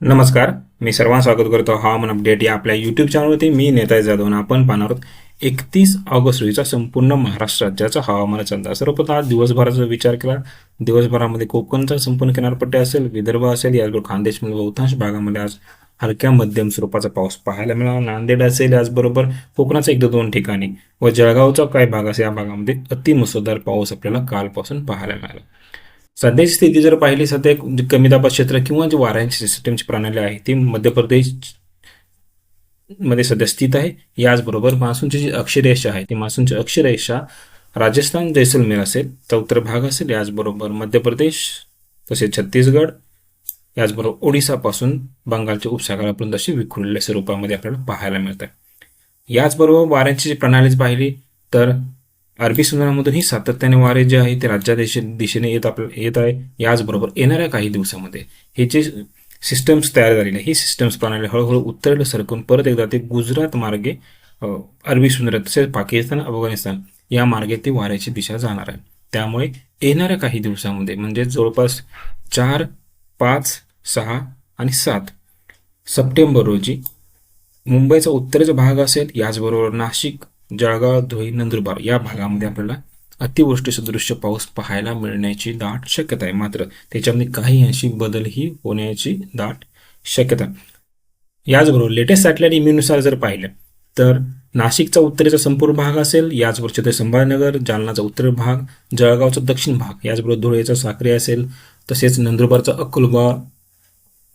नमस्कार मी सर्वांना स्वागत करतो. हवामान अपडेट या आपल्या यूट्यूब चॅनलवरती मी नेता जाधव आपण पाहणार आहोत एकतीस ऑगस्ट रोजीचा संपूर्ण महाराष्ट्र राज्याचा हवामानाचा अंदाज. सर्वप्रथम आज दिवसभराचा विचार केला. दिवसभरामध्ये कोकणचा संपूर्ण किनारपट्टी असेल विदर्भ असेल याचबरोबर खानदेशमधील बहुतांश भागामध्ये आज हलक्या मध्यम स्वरूपाचा पाऊस पाहायला मिळाला. नांदेड असेल याचबरोबर कोकणाचा एकदा दोन ठिकाणी व जळगावचा काही भाग असेल या भागामध्ये अतिमुसळधार पाऊस आपल्याला कालपासून पाहायला मिळाला. सध्याची स्थिती जर पाहिली सध्या एक जे कमी दाबात क्षेत्र किंवा जी वाऱ्यांची सिस्टमची प्रणाली आहे ती मध्य प्रदेशमध्ये सध्या स्थित आहे. याचबरोबर मान्सूनची जी अक्षरेषा आहे ती मान्सूनची अक्षरेषा राजस्थान जैसलमेर असेल तर उत्तर भाग असेल याचबरोबर मध्य प्रदेश तसेच छत्तीसगड याचबरोबर ओडिसापासून बंगालच्या उपसागरापर्यंत अशी विखुरलेल्या स्वरूपामध्ये आपल्याला पाहायला मिळतं याचबरोबर वाऱ्यांची जी प्रणालीच पाहिली तर अरबी समुद्रामधून ही सातत्याने वारे जे आहे ते राज्या दिशेने येत आपल्या येत आहे. याचबरोबर येणाऱ्या काही दिवसामध्ये हे जे सिस्टम्स तयार झालेले ही सिस्टम्स प्रणाली हळूहळू उत्तरेला सरकून परत एकदा ते गुजरात मार्गे अरबी समुद्र तसेच पाकिस्तान अफगाणिस्तान या मार्गे ते वाऱ्याची दिशा जाणार आहे. त्यामुळे येणाऱ्या काही दिवसामध्ये म्हणजे जवळपास चार पाच सहा आणि सात सप्टेंबर रोजी मुंबईचा उत्तरेचा भाग असेल याचबरोबर नाशिक जळगाव धुळे नंदुरबार या भागामध्ये आपल्याला अतिवृष्टी सदृश्य पाऊस पाहायला मिळण्याची दाट शक्यता आहे. मात्र त्याच्यामध्ये काही अंशी बदलही होण्याची दाट शक्यता याचबरोबर लेटेस्ट सॅटेलाइट इम्युनुसार जर पाहिलं तर नाशिकचा उत्तरेचा संपूर्ण भाग असेल याचबरोबर छत्रपती संभाजीनगर जालनाचा उत्तर भाग जळगावचा दक्षिण भाग याचबरोबर धुळेचा साक्री असेल तसेच नंदुरबारचा अकोलबा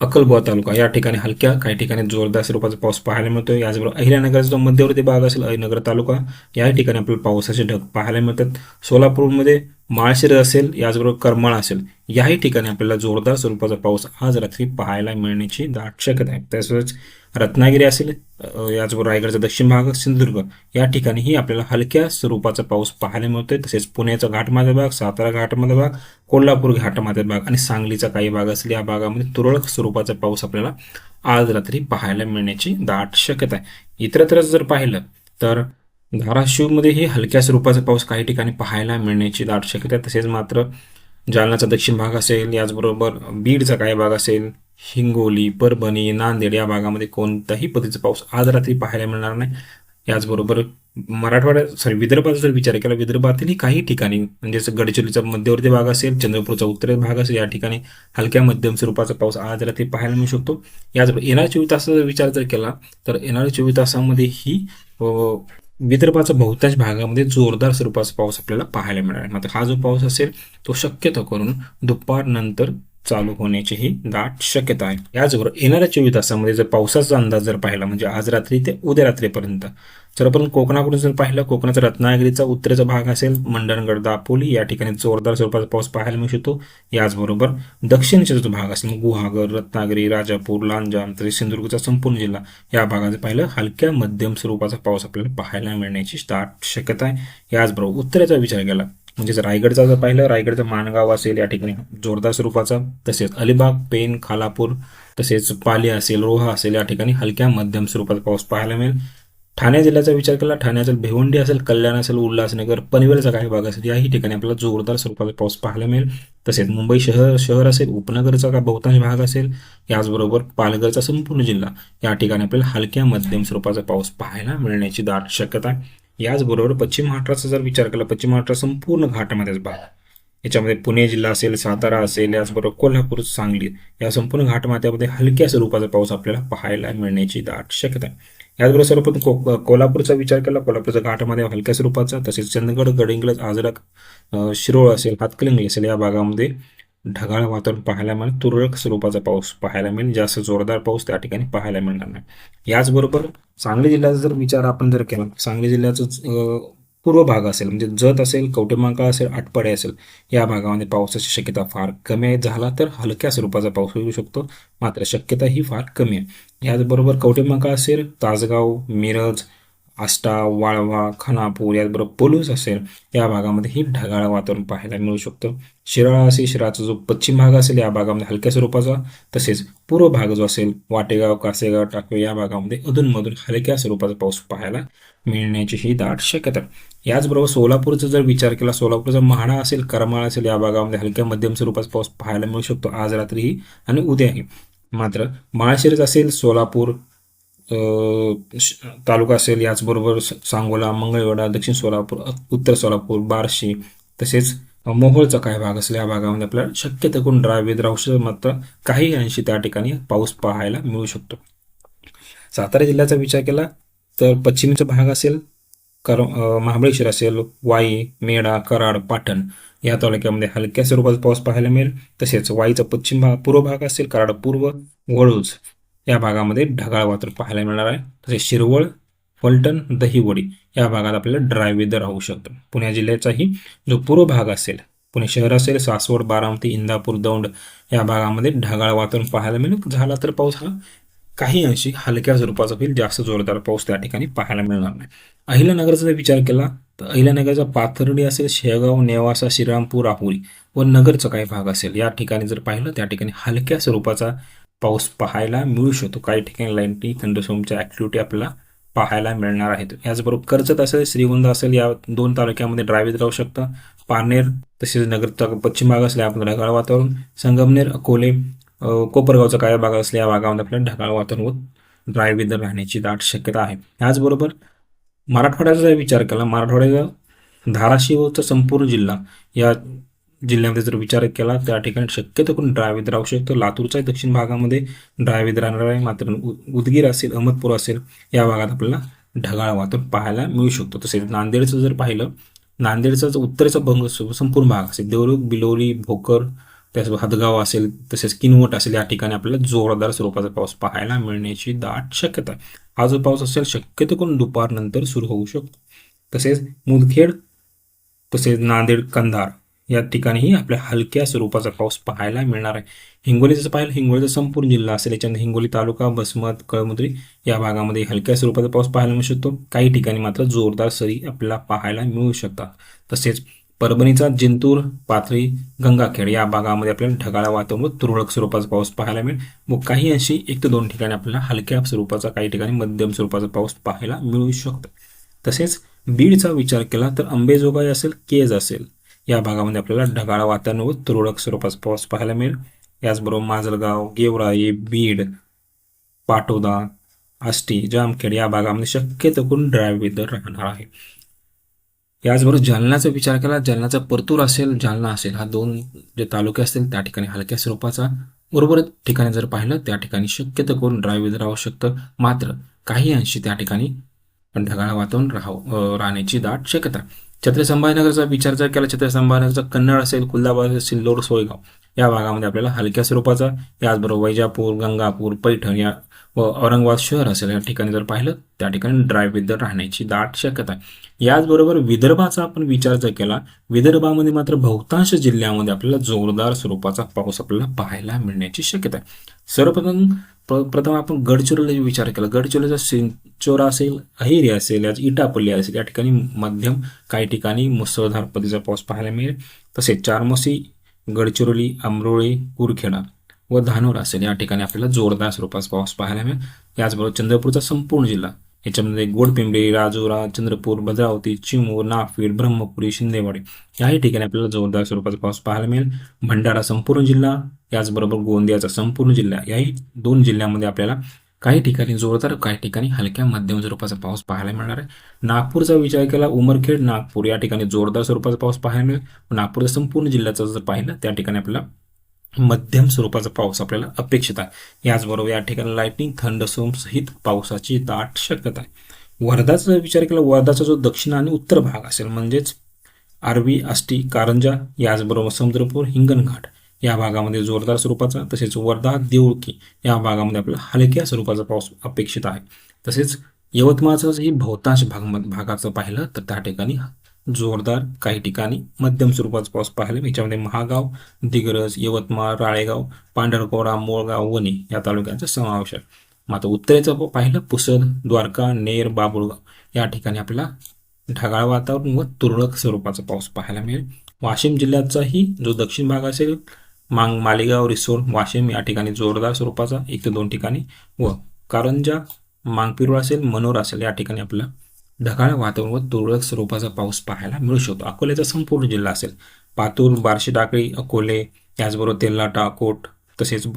अक्कलबुवा तालुका. या ठिकाणी हलक्या काही ठिकाणी जोरदार स्वरूपाचा पाऊस पाहायला मिळतो याचबरोबर अहिल्यानगरचा जो मध्यवर्ती भाग असेल अहिनगर तालुका या ठिकाणी आपल्याला पावसाचे ढग पाहायला मिळतात. सोलापूरमध्ये माळशिरस असेल याचबरोबर करमाळ असेल याही ठिकाणी आपल्याला जोरदार स्वरूपाचा पाऊस आज रात्री पाहायला मिळण्याची दाट शक्यता आहे. तसंच रत्नागिरी असेल याचबरोबर रायगडचा दक्षिण भाग सिंधुदुर्ग या ठिकाणीही आपल्याला हलक्या स्वरूपाचा पाऊस पाहायला मिळतोय. तसेच पुण्याचा घाटमाथा भाग सातारा घाटमाथा भाग कोल्हापूर घाटमाथा भाग आणि सांगलीचा काही भाग असेल या भागामध्ये तुरळक स्वरूपाचा पाऊस आपल्याला आज रात्री पाहायला मिळण्याची दाट शक्यता आहे. इतरत्रच जर पाहिलं तर धाराशिवमध्येही हलक्या स्वरूपाचा पाऊस काही ठिकाणी पाहायला मिळण्याची दाट शक्यता आहे. तसेच मात्र जालनाचा दक्षिण भाग असेल याचबरोबर बीडचा काही भाग असेल हिंगोली परभणी नांदेड या भागामध्ये कोणत्याही पद्धतीचा पाऊस आज रात्री पाहायला मिळणार नाही. याचबरोबर मराठवाड्यात सॉरी विदर्भाचा जर विचार केला विदर्भातीलही काही ठिकाणी म्हणजेच गडचिरोलीचा मध्यवर्ती भाग असेल चंद्रपूरचा उत्तरेचा भाग असेल या ठिकाणी हलक्या मध्यम स्वरूपाचा पाऊस आज रात्री पाहायला मिळू शकतो. याचबरोबर येणाऱ्या चोवीस तासाचा जर विचार जर केला तर येणाऱ्या चोवीस तासामध्ये ही विदर्भाचा बहुतांश भागामध्ये जोरदार स्वरूपाचा पाऊस आपल्याला पाहायला मिळणार मात्र हा जो पाऊस असेल तो शक्यतो करून दुपारनंतर चालू होण्याची ही दाट शक्यता आहे. याचबरोबर येणाऱ्या चोवीस तासामध्ये जर पावसाचा अंदाज जर पाहिला म्हणजे आज रात्री ते उद्या रात्रीपर्यंत जर आपण कोकणाकडून जर पाहिलं कोकणाचा रत्नागिरीचा उत्तरेचा भाग असेल मंडणगड दापोली या ठिकाणी जोरदार स्वरूपाचा पाऊस पाहायला मिळू शकतो. याचबरोबर दक्षिणेचा जो भाग असेल गुहागर रत्नागिरी राजापूर लांजाम तरी सिंधुदुर्गचा संपूर्ण जिल्हा या भागात पाहिलं हलक्या मध्यम स्वरूपाचा पाऊस आपल्याला पाहायला मिळण्याची दाट शक्यता आहे. याचबरोबर उत्तरेचा विचार केला म्हणजेच रायगडचा जर पाहिलं रायगडचं माणगाव असेल या ठिकाणी जोरदार स्वरूपाचा तसेच अलिबाग पेन खालापूर तसेच पाली असेल रोहा असेल या ठिकाणी हलक्या मध्यम स्वरूपाचा पाऊस पाहायला मिळेल. ठाणे जिल्ह्याचा विचार केला ठाणे असेल भिवंडी असेल कल्याण असेल उल्हासनगर पनवेलचा काही भाग असेल याही ठिकाणी आपल्याला जोरदार स्वरूपाचा पाऊस पाहायला मिळेल. तसेच मुंबई शहर शहर असेल उपनगरचा का बहुतांश भाग असेल याचबरोबर पालघरचा संपूर्ण जिल्हा या ठिकाणी आपल्याला हलक्या मध्यम स्वरूपाचा पाऊस पाहायला मिळण्याची दाट शक्यता आहे. याचबरोबर पश्चिम महाराष्ट्राचा जर विचार केला पश्चिम महाराष्ट्र संपूर्ण घाटामध्येच भाग याच्यामध्ये पुणे जिल्हा असेल सातारा असेल याचबरोबर कोल्हापूर सांगली या संपूर्ण घाटमाथ्यामध्ये हलक्या स्वरूपाचा पाऊस आपल्याला पाहायला मिळण्याची दाट शक्यता आहे. याचबरोबर सर्वप्रथम को कोल्हापूरचा विचार केला कोल्हापूरच्या घाटामध्ये हलक्या स्वरूपाचा तसेच चंदगड गडिंग्लज आजरक शिरोळ असेल हातकलिंगली असेल या भागामध्ये ढगाळ वातावरण पाहायला मिळेल. तुरळक स्वरूपाचा पाऊस पाहायला मिळेल. जास्त जोरदार पाऊस त्या ठिकाणी पाहायला मिळणार नाही. याचबरोबर सांगली जिल्ह्याचा जर विचार आपण जर केला सांगली जिल्ह्याचं पूर्व भाग असेल म्हणजे जत असेल कवटेमांका असेल आटपाडे असेल या भागामध्ये पावसाची शक्यता फार कमी आहे. झाला तर हलक्या स्वरूपाचा पाऊस होऊ शकतो. मात्र शक्यता ही फार कमी आहे. याचबरोबर कवटेमांका असेल तासगाव मिरज आष्टा वाळवा खानापूर याचबरोबर पलूस असेल या भागामध्ये ही ढगाळ वातावरण पाहायला मिळू शकतं. शिराळा असेल शिराळाचा जो पश्चिम भाग असेल या भागामध्ये हलक्या स्वरूपाचा. तसेच पूर्व भाग जो असेल वाटेगाव कासेगाव टाकवे या भागामध्ये अधूनमधून हलक्या स्वरूपाचा पाऊस पाहायला मिळण्याची ही दाट शक्यता याचबरोबर सोलापूरचा जर विचार केला सोलापूरचा म्हाडा असेल करमाळा असेल या भागामध्ये हलक्या मध्यम स्वरूपाचा पाऊस पाहायला मिळू शकतो. आज रात्रीही आणि उद्याही. मात्र माळशिरस असेल सोलापूर तालुका असेल याचबरोबर सांगोला मंगळवेढा दक्षिण सोलापूर उत्तर सोलापूर बार्शी तसेच मोहोळचा काही भाग असेल या भागामध्ये आपल्याला शक्यतो करून ड्राय वेदर मात्र काही अंशी त्या ठिकाणी पाऊस पाहायला मिळू शकतो. सातारा जिल्ह्याचा विचार केला तर पश्चिमेचा भाग असेल कर महाबळेश्वर असेल वाई मेढा कराड पाटण या तालुक्यामध्ये हलक्या स्वरूपाचा पाऊस पाहायला मिळेल. तसेच वाईचा पश्चिम भाग पूर्व भाग असेल कराड पूर्व वळूज या भागामध्ये ढगाळ वातावरण पाहायला मिळणार आहे. तसेच शिरवळ फलटण दहिवडी या भागात आपल्याला ड्राय वेदर राहू शकतं. पुणे जिल्ह्याचाही जो पूर्व भाग असेल पुणे शहर असेल सासवड बारामती इंदापूर दौंड या भागामध्ये ढगाळ वातावरण पाहायला मिळेल. झाला तर पाऊस हा काही अंशी हलक्या स्वरूपाचा होईल. जास्त जोरदार पाऊस त्या ठिकाणी पाहायला मिळणार नाही. अहिल्यानगरचा जर विचार केला तर अहिल्यानगरचा पाथर्डी असेल शेगाव नेवासा श्रीरामपूर आपुरी व नगरचा काही भाग असेल या ठिकाणी जर पाहिलं त्या ठिकाणी हलक्या स्वरूपाचा पाऊस पाहायला मिळू शकतो. काही ठिकाणी लाईटनी थंडसोमच्या ॲक्टिव्हिटी आपल्याला पाहायला मिळणार आहेत. याचबरोबर कर्जत असेल श्रीगोंदा असेल या दोन तालुक्यामध्ये ड्रायव्हित राहू शकतं. पारनेर तसेच नगर पश्चिम भाग असल्या आपण ढगाळ वातावरण. संगमनेर अकोले कोपरगावचा काही भाग असल्या या भागामध्ये आपल्याला ढगाळ वातावरण व ड्राय राहण्याची दाट शक्यता आहे. याचबरोबर मराठवाड्याचा जर विचार केला मराठवाड्याचा धाराशिवचा संपूर्ण जिल्हा या जिल्ह्यामध्ये जर विचार केला त्या ठिकाणी शक्यतो करून ड्राय वेदर राहू शकतो. लातूरच्या दक्षिण भागामध्ये ड्राय वेदर राहणार आहे. मात्र उ- उदगीर असेल अहमदपूर असेल या भागात आपल्याला ढगाळ वातावरण पाहायला मिळू शकतो. तसेच नांदेडचं जर पाहिलं नांदेडचा उत्तरेचा भंग संपूर्ण भाग असेल. देवरुख बिलोली भोकर त्यासोबत हदगाव असेल तसेच किनवट असेल या ठिकाणी आपल्याला जोरदार स्वरूपाचा पाऊस पाहायला मिळण्याची दाट शक्यता आहे. हा जो पाऊस असेल शक्यतो करून दुपारनंतर सुरू होऊ शकतो. तसेच मुदखेड तसेच नांदेड कंधार या ठिकाणीही आपल्या हलक्या स्वरूपाचा पाऊस पाहायला मिळणार आहे. हिंगोलीचं पाहिलं हिंगोलीचा संपूर्ण जिल्हा असेल. याच्यानंतर हिंगोली तालुका बसमत कळमुद्री या भागामध्ये हलक्या स्वरूपाचा पाऊस पाहायला मिळू शकतो. काही ठिकाणी मात्र जोरदार सरी आपल्याला पाहायला मिळू शकतात. तसेच परभणीचा जिंतूर पाथरी गंगाखेड या भागामध्ये आपल्याला ढगाळ वातावरण तुरळक स्वरूपाचा पाऊस पाहायला मिळेल. व काही अंशी एक ते दोन ठिकाणी आपल्याला हलक्या स्वरूपाचा काही ठिकाणी मध्यम स्वरूपाचा पाऊस पाहायला मिळू शकतो. तसेच बीडचा विचार केला तर अंबेजोगाई असेल केज असेल या भागामध्ये आपल्याला ढगाळ वातावरण व तुरळक स्वरूपाचा पाऊस पाहायला मिळेल. याचबरोबर माजलगाव गेवराई बीड पाटोदा आष्टी जामखेड या भागामध्ये शक्यतो करून ड्राय वेदर राहणार आहे. याचबरोबर जालन्याचा विचार केला जालन्याचा परतूर असेल जालना असेल हा दोन जे तालुके असतील त्या ठिकाणी हलक्या स्वरूपाचा बरोबर ठिकाणी जर पाहिलं त्या ठिकाणी शक्यतो करून ड्राय वेदर राहू शकतं. मात्र काही अंशी त्या ठिकाणी ढगाळ वातावरण राहू राहण्याची दाट शक्यता छत्रपती संभाजीनगरचा विचार जर केला छत्रपती संभाजीनगरचा कन्नड असेल कुल्हापूर असेल सिल्लोड सोयगाव या भागामध्ये आपल्याला हलक्या स्वरूपाचा याचबरोबर वैजापूर गंगापूर पैठण या व औरंगाबाद शहर असेल या ठिकाणी जर पाहिलं त्या ठिकाणी ड्राय वेदर राहण्याची दाट शक्यता आहे. याचबरोबर विदर्भाचा आपण विचार जर केला विदर्भामध्ये मात्र बहुतांश जिल्ह्यामध्ये आपल्याला जोरदार स्वरूपाचा पाऊस आपल्याला पाहायला मिळण्याची शक्यता आहे. सर्वप्रथम प्र- प्रथम आपण गडचिरोलीचा विचार केला. गडचिरोलीचा सिंचोरा असेल अहिरी असेल याच इटापल्ली असेल या ठिकाणी मध्यम काही ठिकाणी मुसळधार पद्धतीचा पाऊस पाहायला मिळेल. तसेच चारमोसी गडचिरोली अमरोळी कुरखेडा व धानोर असेल या ठिकाणी आपल्याला जोरदार स्वरूपात पाऊस पाहायला मिळेल. याचबरोबर चंद्रपूरचा संपूर्ण जिल्हा याच्यामध्ये गोडपिंपरी राजुरा चंद्रपूर भद्रावती चिमूर नागपीठ ब्रह्मपुरी शिंदेवाडी याही ठिकाणी आपल्याला जोरदार स्वरूपाचा पाऊस पाहायला मिळेल. भंडारा संपूर्ण जिल्हा याचबरोबर गोंदियाचा संपूर्ण जिल्हा याही दोन जिल्ह्यामध्ये आपल्याला काही ठिकाणी जोरदार काही ठिकाणी हलक्या मध्यम स्वरूपाचा पाऊस पाहायला मिळणार आहे. नागपूरचा विचार केला उमरखेड नागपूर या ठिकाणी जोरदार स्वरूपाचा पाऊस पाहायला मिळेल. नागपूरच्या संपूर्ण जिल्ह्याचा जर पाहिलं त्या ठिकाणी आपल्याला मध्यम स्वरूपाचा पाऊस आपल्याला अपेक्षित आहे. याचबरोबर या ठिकाणी लाईटनिंग थंडसोम सहित पावसाची दाट शक्यता आहे. वर्धाचा जर विचार केला वर्धाचा जो दक्षिण आणि उत्तर भाग असेल म्हणजेच आरवी आष्टी कारंजा याचबरोबर समुद्रपूर हिंगणघाट या भागामध्ये जोरदार स्वरूपाचा तसेच वर्धा देऊळकी या भागामध्ये आपल्याला हलक्या स्वरूपाचा पाऊस अपेक्षित आहे. तसेच यवतमाळचाही बहुतांश भाग भागाचं पाहिलं तर त्या ठिकाणी जोरदार काही ठिकाणी मध्यम स्वरूपाचा पाऊस पाहायला याच्यामध्ये महागाव दिग्रज यवतमाळ राळेगाव पांढरकोरा मोळगाव वणी या तालुक्यांचा समावेश आहे. मात्र उत्तरेचं पाहिलं पुसद द्वारका नेर बाबुळगाव. या ठिकाणी आपल्याला ढगाळ वातावरण व तुरळक स्वरूपाचा पाऊस पाहायला मिळेल. वाशिम जिल्ह्याचाही जो दक्षिण भाग असेल मांग मालेगाव रिसोड वाशिम या ठिकाणी जोरदार स्वरूपाचा एक ते दोन ठिकाणी व कारंजा मांगपिरोळ असेल मनोर असेल या ठिकाणी आपल्याला ढगाळ वातावरण व तुरळक स्वरूपाचा पाऊस पाहायला मिळू शकतो. अकोल्याचा संपूर्ण जिल्हा असेल. पातूर बार्शी टाकळी अकोले त्याचबरोबर तेलाटा कोट तसेच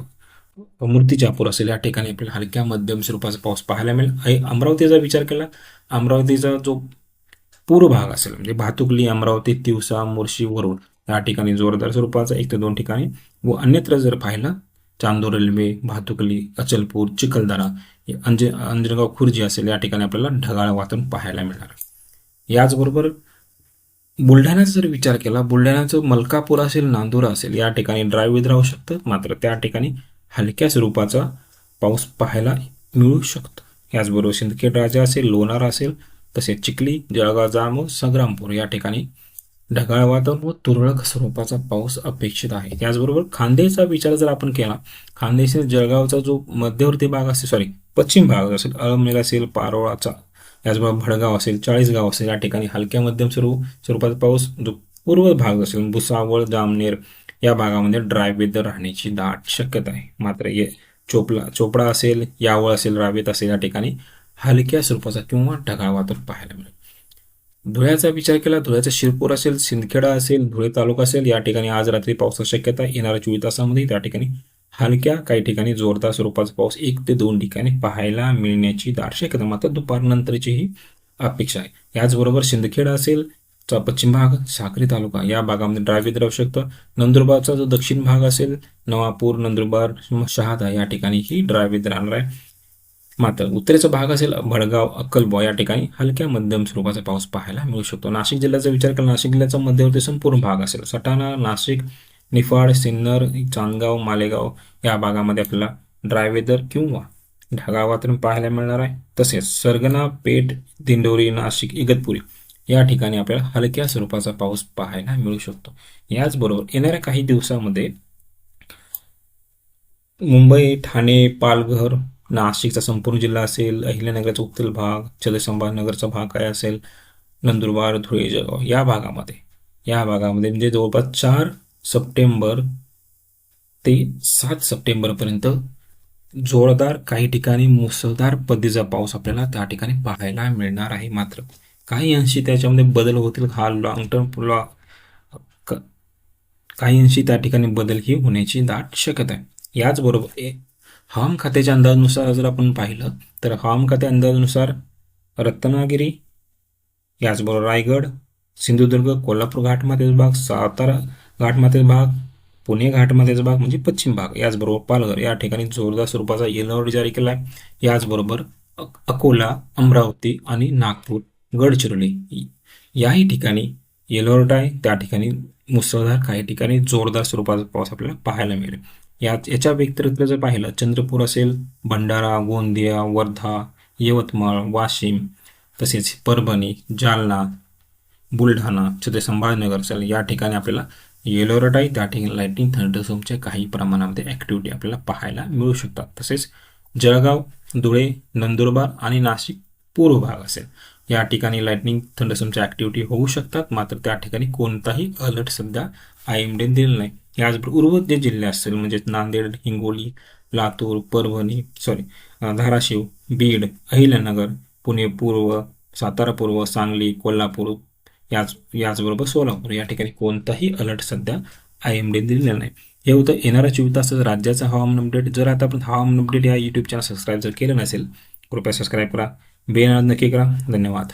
मूर्तीजापूर असेल. या ठिकाणी आपल्याला हलक्या मध्यम स्वरूपाचा पाऊस पाहायला मिळेल. अमरावतीचा विचार केला अमरावतीचा जो पूर्व भाग असेल म्हणजे भातुकली अमरावती तिवसा मोर्शी वरुड या ठिकाणी जोरदार स्वरूपाचा एक ते दोन ठिकाणी व अन्यत्र जर पाहिलं चांदोर रेल्वे भातुकली अचलपूर चिखलदरा अंज अंजनगाव खुर्जी असेल या ठिकाणी आपल्याला ढगाळ वातावरण पाहायला मिळणार. याचबरोबर बुलढाण्याचा जर विचार केला बुलढाण्याचं मलकापूर असेल नांदुरा असेल या ठिकाणी ड्राय राहू शकतं. मात्र त्या ठिकाणी हलक्या स्वरूपाचा पाऊस पाहायला मिळू शकतो. याचबरोबर सिंदखेड राजा असेल लोणार असेल तसेच चिखली जळगाव जामो संग्रामपूर या ठिकाणी ढगाळ वातावरण व तुरळक स्वरूपाचा पाऊस अपेक्षित आहे. त्याचबरोबर खानदेशचा विचार जर आपण केला खानदेश जळगावचा जो मध्यवर्ती भाग असेल सॉरी पश्चिम भाग असेल अळमनेर असेल पारोळाचा त्याचबरोबर भडगाव असेल चाळीसगाव असेल या ठिकाणी हलक्या मध्यम स्वरूप स्वरूपाचा पाऊस जो पूर्व भाग असेल भुसावळ जामनेर या भागामध्ये ड्राय वेदर राहण्याची दाट शक्यता आहे. मात्र ये चोपला चोपडा असेल यावळ असेल रावेत असेल या ठिकाणी हलक्या स्वरूपाचा किंवा ढगाळ वातावरण पाहायला मिळेल. धुळ्याचा विचार केला धुळ्याचा शिरपूर असेल सिंदखेडा असेल धुळे तालुका असेल या ठिकाणी आज रात्री पावसाची शक्यता येणाऱ्या चोवीस तासामध्ये त्या ठिकाणी हलक्या काही ठिकाणी जोरदार स्वरूपाचा पाऊस एक ते दोन ठिकाणी पाहायला मिळण्याची दाट शक्यता. मात्र दुपारनंतरची ही अपेक्षा आहे. याचबरोबर सिंदखेडा असेल चा पश्चिम भाग साक्री तालुका या भागामध्ये ड्रायव्हित राहू शकतं. नंदुरबारचा जो दक्षिण भाग असेल नवापूर नंदुरबार शहादा या ठिकाणी ही ड्रायव्हित राहणार आहे. मात्र उत्तरेचा भाग असेल भडगाव अक्कलबॉ या ठिकाणी हलक्या मध्यम स्वरूपाचा पाऊस पाहायला मिळू शकतो. नाशिक जिल्ह्याचा विचार केला नाशिक जिल्ह्याचा मध्यवर्ती संपूर्ण भाग असेल. सटाणा नाशिक निफाड सिन्नर चांदगाव मालेगाव या भागामध्ये आपल्याला ड्राय वेदर किंवा ढगाळ वातावरण पाहायला मिळणार आहे. तसेच सरगना पेठ दिंडोरी नाशिक इगतपुरी या ठिकाणी आपल्याला हलक्या स्वरूपाचा पाऊस पाहायला मिळू शकतो. याचबरोबर येणाऱ्या काही दिवसामध्ये मुंबई ठाणे पालघर नाशिकचा संपूर्ण जिल्हा असेल अहिल्यानगरचा उत्तर भाग छत्रसंभाजीनगरचा भाग काय असेल नंदुरबार धुळे जळगाव या भागामध्ये. या भागामध्ये म्हणजे जवळपास चार सप्टेंबर ते सात सप्टेंबरपर्यंत जोरदार काही ठिकाणी मुसळधार पद्धतीचा पाऊस आपल्याला त्या ठिकाणी पाहायला मिळणार आहे मात्र. काही अंशी त्याच्यामध्ये बदल होतील हा लॉंग टर्म काही अंशी त्या ठिकाणी बदल ही होण्याची दाट शक्यता आहे. याचबरोबर हवाम खात्याच्या अंदाजानुसार जर आपण पाहिलं तर हवाम खात्या अंदाजानुसार रत्नागिरी याचबरोबर रायगड सिंधुदुर्ग कोल्हापूर घाटमाथ्याचा भाग सातारा घाटमाथ्याचा भाग पुणे घाटमाथ्याचा भाग म्हणजे पश्चिम भाग याचबरोबर पालघर या ठिकाणी जोरदार स्वरूपाचा येलो जारी केला आहे याचबरोबर अक- अकोला अमरावती आणि नागपूर गडचिरोली याही ठिकाणी येलो आहे. त्या ठिकाणी मुसळधार काही ठिकाणी जोरदार स्वरूपाचा पाऊस आपल्याला पाहायला मिळेल. यात याच्या व्यतिरिक्त जर पाहिलं चंद्रपूर असेल भंडारा गोंदिया वर्धा यवतमाळ वाशिम तसेच परभणी जालना बुलढाणा छत्र संभाजीनगर असेल या ठिकाणी आपल्याला येलो आहे. त्या ठिकाणी लाईटिंग थंडरसोमच्या काही प्रमाणामध्ये ॲक्टिव्हिटी आपल्याला पाहायला मिळू शकतात. तसेच जळगाव धुळे नंदुरबार आणि नाशिक पूर्व भाग असेल. या ठिकाणी लाईटनिंग थंडरसोमच्या ॲक्टिव्हिटी होऊ शकतात. मात्र त्या ठिकाणी कोणताही अलर्ट सध्या आय एम डीने दिलेला नाही. याचबरोबर उर्वरित जे जिल्हे असतील म्हणजे नांदेड हिंगोली लातूर परभणी सॉरी धाराशिव बीड अहिल्यानगर पुणे पूर्व सातारा पूर्व सांगली कोल्हापूर याच याचबरोबर सोलापूर. या ठिकाणी कोणताही अलर्ट सध्या आय एम डी दिलेला नाही. हे होतं येणाऱ्या चोवीस तासाचं राज्याचं हवामान अपडेट जर आता आपण हवामान अपडेट या यूट्यूब चॅनल सबस्क्राईब जर केलं नसेल कृपया सबस्क्राईब करा. बेल नक्की करा. धन्यवाद.